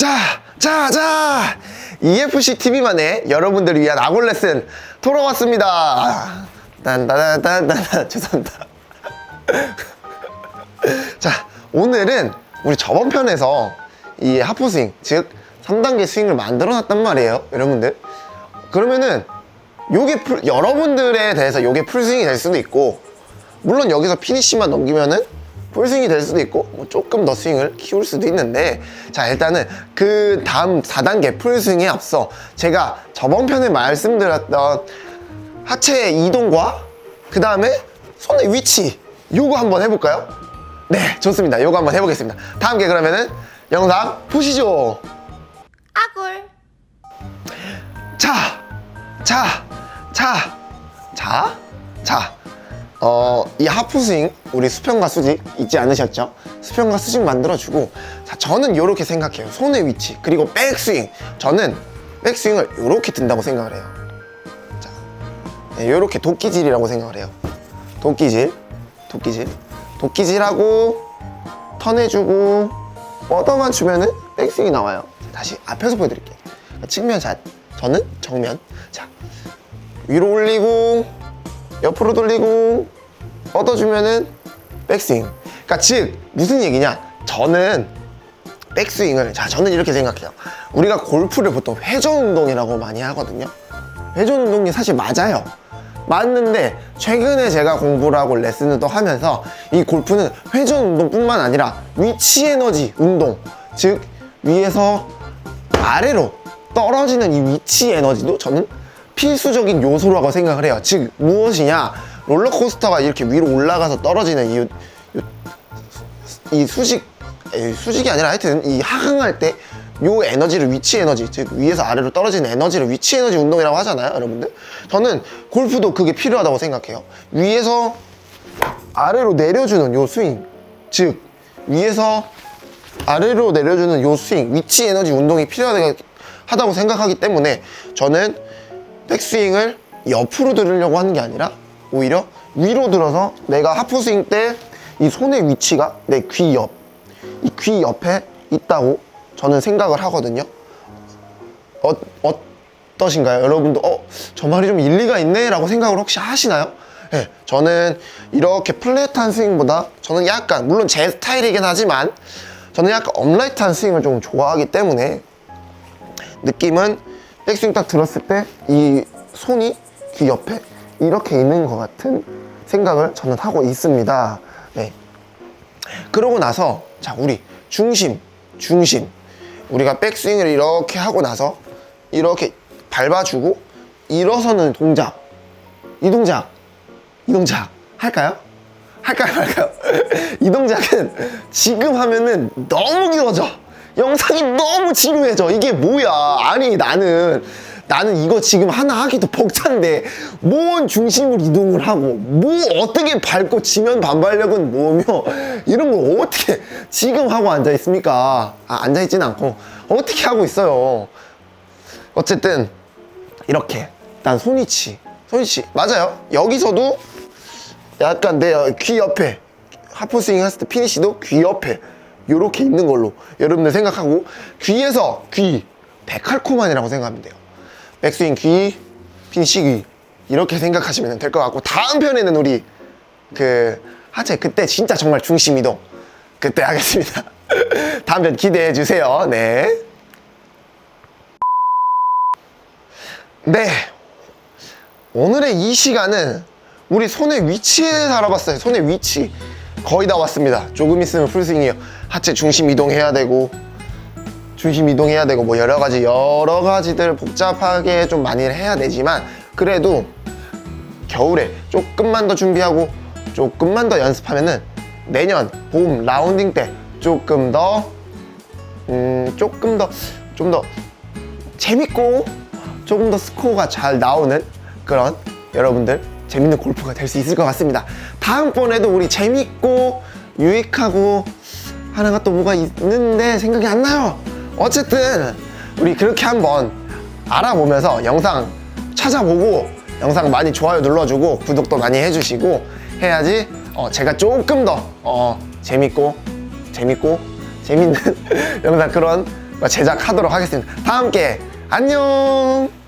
자, 자, 자. EFC TV만의 여러분들을 위한 아골 레슨 돌아왔습니다. 딴따단딴딴 죄송합니다. 자, 오늘은 우리 저번 편에서 이 하프 스윙, 즉 3단계 스윙을 만들어 놨단 말이에요, 여러분들. 그러면은 요게 풀, 여러분들에 대해서 요게 풀스윙이 될 수도 있고 물론 여기서 피니쉬만 넘기면은 풀스윙이 될 수도 있고 뭐 조금 더 스윙을 키울 수도 있는데 자 일단은 그 다음 4단계 풀스윙에 앞서 제가 저번 편에 말씀드렸던 하체 이동과 그 다음에 손의 위치 요거 한번 해볼까요? 네 좋습니다 요거 한번 해보겠습니다 다 함께 그러면은 영상 보시죠 아굴 자, 자, 자, 자, 자. 어, 이 하프스윙, 우리 수평과 수직 잊지 않으셨죠? 수평과 수직 만들어주고, 자, 저는 이렇게 생각해요. 손의 위치, 그리고 백스윙. 저는 백스윙을 이렇게 든다고 생각을 해요. 자, 이렇게 도끼질이라고 생각을 해요. 도끼질, 도끼질, 도끼질하고, 턴해주고, 뻗어만 주면은 백스윙이 나와요. 다시 앞에서 보여드릴게요. 측면 샷, 저는 정면. 자, 위로 올리고, 옆으로 돌리고, 뻗어주면은 백스윙. 그러니까 즉 무슨 얘기냐? 저는 백스윙을 자 저는 이렇게 생각해요. 우리가 골프를 보통 회전 운동이라고 많이 하거든요. 회전 운동이 사실 맞아요. 맞는데 최근에 제가 공부를 하고 레슨을 또 하면서 이 골프는 회전 운동뿐만 아니라 위치 에너지 운동 즉 위에서 아래로 떨어지는 이 위치 에너지도 저는 필수적인 요소라고 생각을 해요. 즉 무엇이냐 롤러코스터가 이렇게 위로 올라가서 떨어지는 이, 요- 이 수직 에이, 수직이 아니라 하여튼 이 하강할 때 요 에너지를 위치 에너지 즉 위에서 아래로 떨어지는 에너지를 위치 에너지 운동이라고 하잖아요 여러분들. 저는 골프도 그게 필요하다고 생각해요. 위에서 아래로 내려주는 요 스윙 즉 위에서 아래로 내려주는 요 스윙 위치 에너지 운동이 필요하다고 생각하기 때문에 저는 백스윙을 옆으로 들으려고 하는 게 아니라 오히려 위로 들어서 내가 하프 스윙 때 이 손의 위치가 내 귀 옆, 이 귀 옆에 있다고 저는 생각을 하거든요. 어, 어떠신가요? 여러분도 어, 저 말이 좀 일리가 있네 라고 생각을 혹시 하시나요? 네, 저는 이렇게 플랫한 스윙보다 저는 약간 물론 제 스타일이긴 하지만 저는 약간 업라이트한 스윙을 좀 좋아하기 때문에 느낌은 백스윙 딱 들었을 때 이 손이 귀 옆에 이렇게 있는 것 같은 생각을 저는 하고 있습니다. 네. 그러고 나서 자 우리 중심 중심 우리가 백스윙을 이렇게 하고 나서 이렇게 밟아주고 일어서는 동작 이 동작 이 동작 할까요? 할까요 말까요? 이 동작은 지금 하면은 너무 길어져 영상이 너무 지루해져 이게 뭐야 아니 나는 나는 이거 지금 하나 하기도 벅찬데 뭔 중심을 이동을 하고 뭐 어떻게 밟고 지면 반발력은 뭐며 이런 걸 어떻게 지금 하고 앉아 있습니까? 아, 앉아 있지는 않고. 어떻게 하고 있어요? 어쨌든 이렇게. 난 손위치. 손위치. 맞아요. 여기서도 약간 내 귀 옆에 하프스윙 했을 때 피니시도 귀 옆에 요렇게 있는 걸로 여러분들 생각하고 귀에서 귀 데칼코만이라고 생각하면 돼요 백스윙 귀 피니시 귀 이렇게 생각하시면 될 것 같고 다음 편에는 우리 그 하체 그때 진짜 정말 중심 이동 그때 하겠습니다 다음 편 기대해 주세요 네 네. 오늘의 이 시간은 우리 손의 위치에 살아봤어요. 손의 위치. 거의 다 왔습니다. 조금 있으면 풀스윙이에요. 하체 중심 이동해야 되고, 중심 이동해야 되고, 뭐 여러 가지, 여러 가지들 복잡하게 좀 많이 해야 되지만, 그래도 겨울에 조금만 더 준비하고, 조금만 더 연습하면은 내년 봄 라운딩 때 조금 더, 음, 조금 더, 좀더 재밌고 조금 더 스코어가 잘 나오는 그런 여러분들 재밌는 골프가 될 수 있을 것 같습니다. 다음번에도 우리 재밌고 유익하고 하나가 또 뭐가 있는데 생각이 안 나요. 어쨌든 우리 그렇게 한번 알아보면서 영상 찾아보고 영상 많이 좋아요 눌러주고 구독도 많이 해주시고 해야지 어, 제가 조금 더 어, 재밌고 재밌고 재밌는 영상 그런 제작하도록 하겠습니다. 다 함께 안녕.